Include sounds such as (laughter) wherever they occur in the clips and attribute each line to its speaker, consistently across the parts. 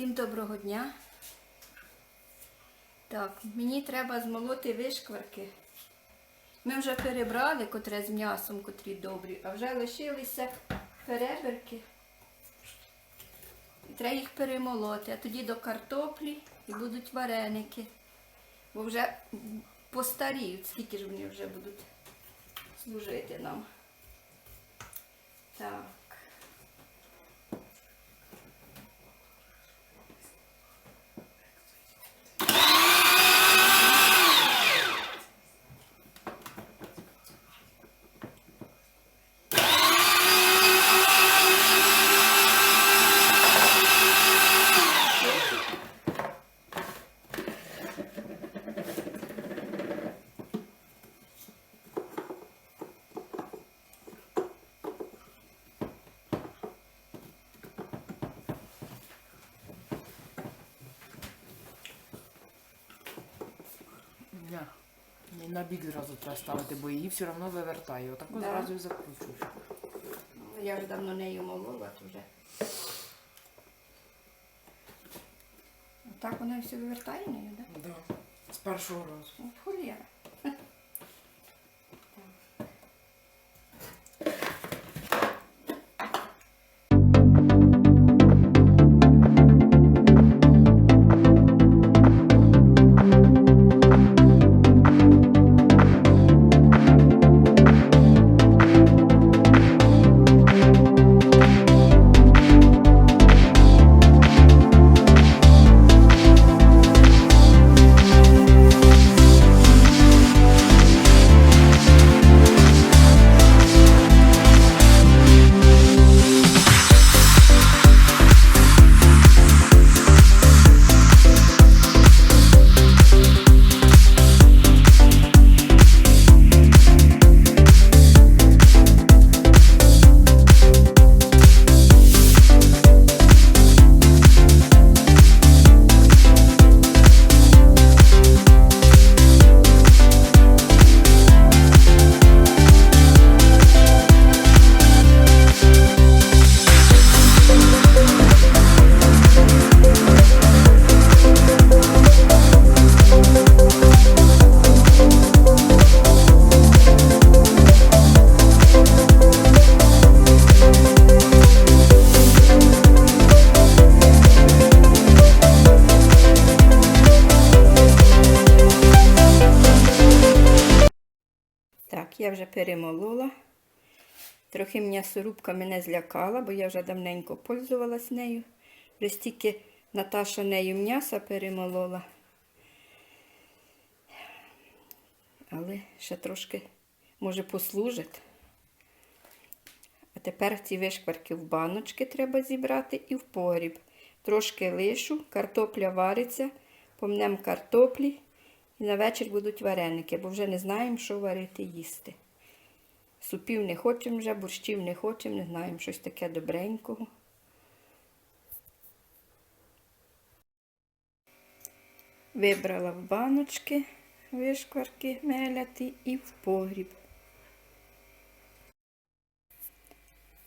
Speaker 1: Всім доброго дня. Так, мені треба змолоти вишкварки. Ми вже перебрали котре з м'ясом, котрі добрі, а вже лишилися переберки. І треба їх перемолоти, а тоді до картоплі і будуть вареники. Бо вже постаріють, скільки ж вони вже будуть служити нам. Так.
Speaker 2: Ні. Не на бік зразу треба ставити, бо її все одно вивертає. Отак
Speaker 1: Да.
Speaker 2: зразу і закручуєш.
Speaker 1: Ну, Я вже давно нею молола то вже. Так вона і все вивертає нею, так?
Speaker 2: Да. З першого разу.
Speaker 1: Да? Холєра. Я вже перемолола. Трохи м'ясорубка мене злякала, бо я вже давненько пользувалась нею. Вже стільки Наташа нею м'яса перемолола. Але ще трошки, може, послужить. А тепер ці вишкварки в баночки треба зібрати і в погріб. Трошки лишу, картопля вариться, помнем картоплі і на вечір будуть вареники, бо вже не знаємо, що варити їсти. Супів не хочемо вже, борщів не хочемо, не знаємо щось таке добренького. Вибрала в баночки вишкварки меляти і в погріб.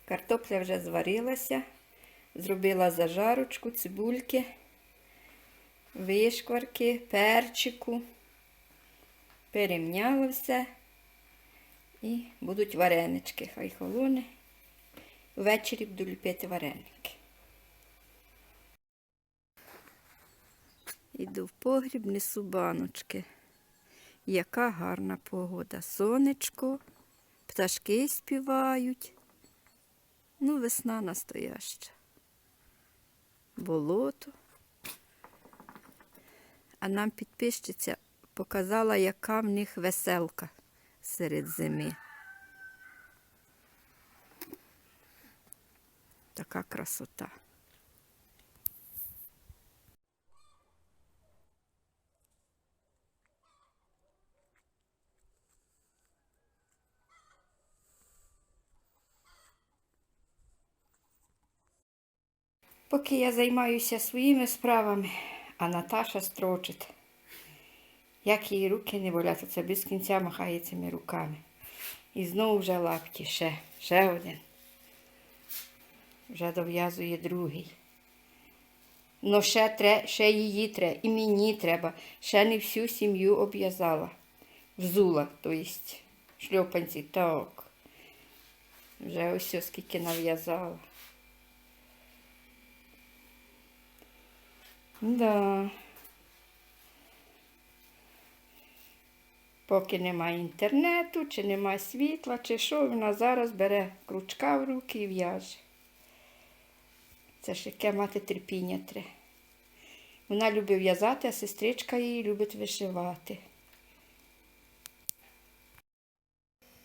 Speaker 1: Картопля вже зварилася, зробила зажарочку, цибульки, вишкварки, перчику, перемняла все і будуть варенички, хай холоне. Ввечері буду ліпити вареники. Іду в погріб, несу баночки. Яка гарна погода. Сонечко, пташки співають. Ну, весна настояща. Болото. А нам підписчиця показала, яка в них веселка серед зими. Така красота. Поки я займаюся своїми справами, а Наташа строчить. Як її руки не болять, це без кінця махає цими руками. І знову вже лапті, ще, ще один. Вже дов'язує другий. Но ще, тре, ще її треба, і мені треба. Ще не всю сім'ю обв'язала. Взула, то єсть шльопанці. Так. Вже ось скільки нав'язала. Да. Поки немає інтернету, чи немає світла, чи що, вона зараз бере крючка в руки і в'яже. Це ж яке мати терпіння треба. Вона любить в'язати, а сестричка її любить вишивати.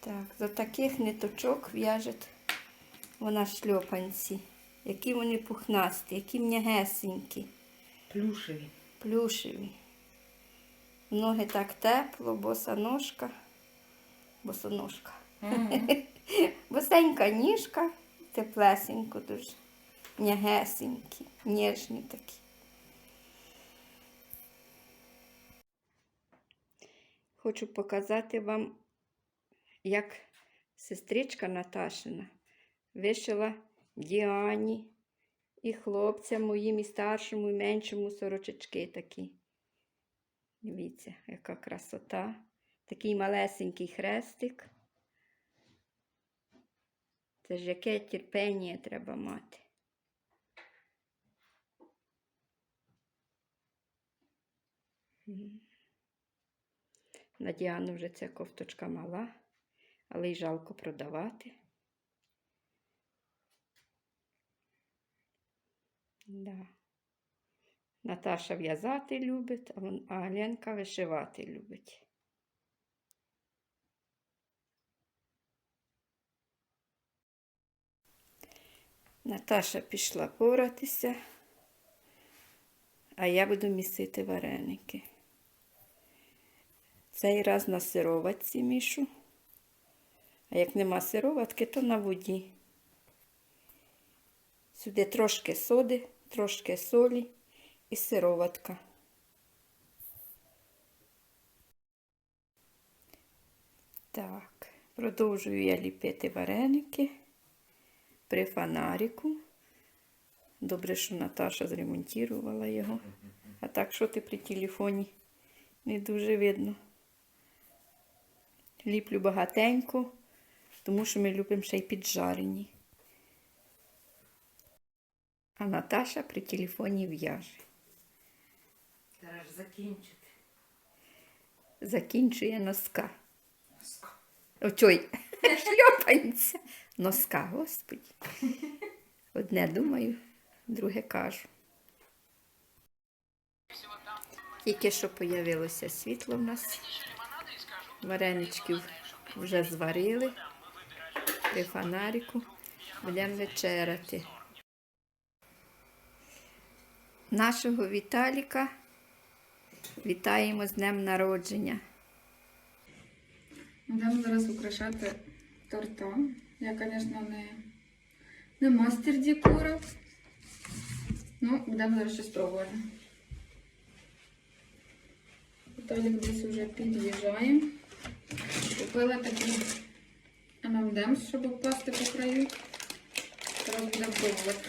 Speaker 1: Так, за таких ниточок в'яжуть вона шльопанці. Які вони пухнасті, які м'ягесенькі,
Speaker 2: Плюшеві.
Speaker 1: плюшеві. Ноги так тепло, боса ножка. Босоножка. (laughs) Босенька ніжка, теплесенько дуже. М'ягесенькі, ніжні такі. Хочу показати вам, як сестричка Наташина вишила Діані і хлопцям моїм, і старшому, і меншому сорочечки такі. Дивіться, яка красота. Такий малесенький хрестик. Це ж яке терпіння треба мати. На Діану вже ця кофточка мала, але й жалко продавати. Да. Наташа в'язати любить, а Ленка вишивати любить. Наташа пішла поратися, а я буду місити вареники. Цей раз на сироватці мішу, а як нема сироватки, то на воді. Сюди трошки соди, трошки солі і сироватка. Так, продовжую я ліпити вареники при фонарику. Добре, що Наташа зремонтувала його. А так, що ти при телефоні не дуже видно. Ліплю багатенько, тому що ми любимо ще й піджарені. А Наташа при телефоні в'яже.
Speaker 2: Треба ж закінчити.
Speaker 1: Закінчує носка. Очой, шльопанця. (laughs) Носка, господі. Одне думаю, друге кажу. Тільки що появилося світло в нас. Вареничків вже зварили при фонарику. Будемо вечеряти. Нашого Віталіка вітаємо з днем народження.
Speaker 3: Будемо зараз украшати торта. Я, звісно, не, не мастер декора. Ну, будемо зараз щось пробувати. Віталік десь вже під'їжджає. Купила такий ММДМС, щоб вкласти по краю. Зараз будемо пробувати.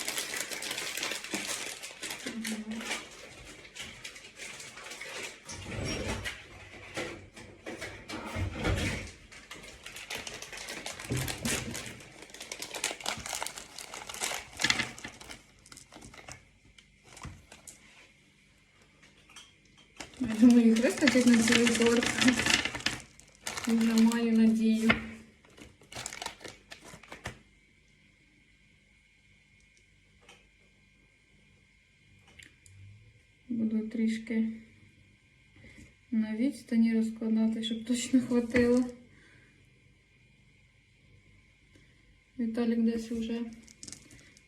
Speaker 3: Мгм. Я думаю, їх вистачить на цілий торт. Маю надію. Буду трішки на відстані розкладати, щоб точно хватило. Віталік десь вже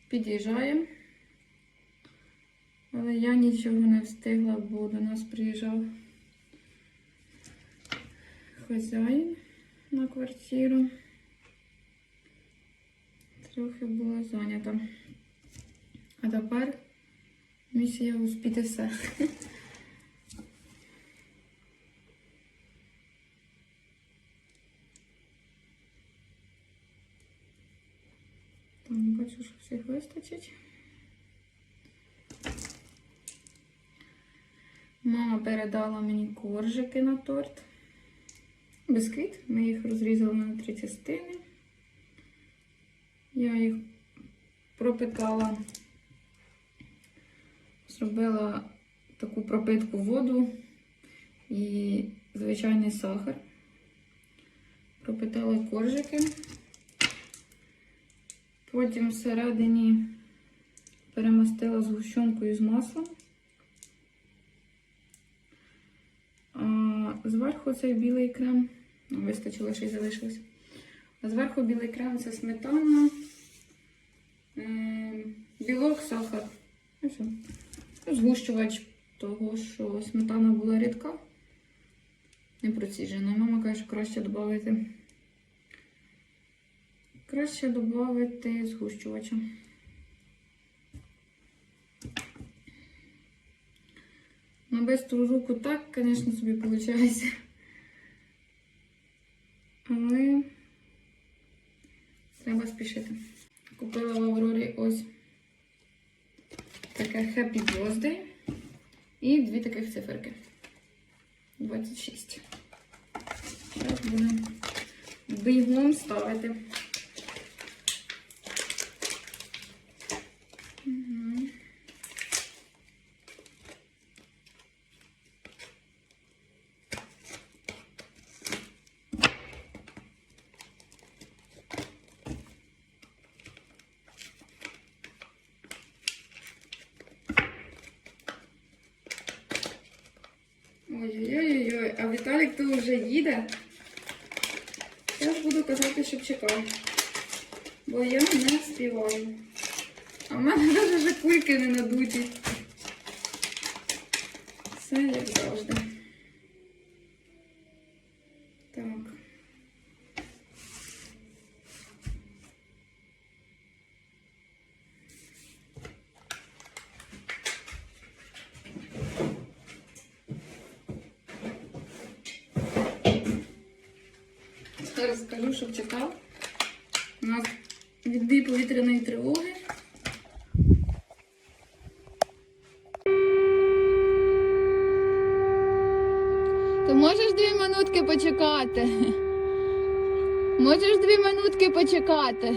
Speaker 3: під'їжджає. Але я нічого не встигла, бо до нас приїжджав хазяїн на квартиру. Трохи була зайнята. А тепер місія успіти все. Там бачу, що всіх вистачить. Мама передала мені коржики на торт. Бисквіт. Ми їх розрізали на три частини. Я їх пропитала, зробила таку пропитку воду і звичайний сахар. Пропитала коржики. Потім всередині перемастила згущенкою з маслом. А зверху цей білий крем. Вистачило, ще й залишилося. А зверху білий крем це сметана, білок, сахар. І все. Згущувач того, що сметана була рідка. Не проціжена. Мама каже, що краще додати. Краще додати згущувача. На бистру руку так, звісно, собі виходить. Але треба спішити. Купила в Аврорі ось таке Happy Birthday і дві таких циферки. 26. Зараз будемо бігом ставити. А Віталік то вже їде. Я ж буду казати, щоб чекав. Бо я не співаю. А в мене навіть вже кульки не надуті. Все як завжди. Так. Зараз скажу, щоб чекав. У нас відбій повітряної тривоги.
Speaker 4: То можеш дві минутки почекати? Можеш дві минутки почекати?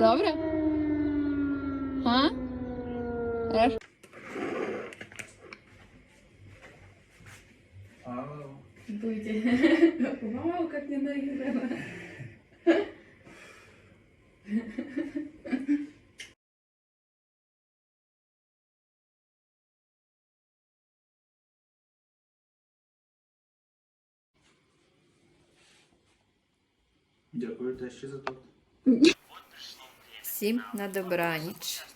Speaker 4: Добре?
Speaker 5: Дякую те ще за тут.
Speaker 1: Всім на добраніч.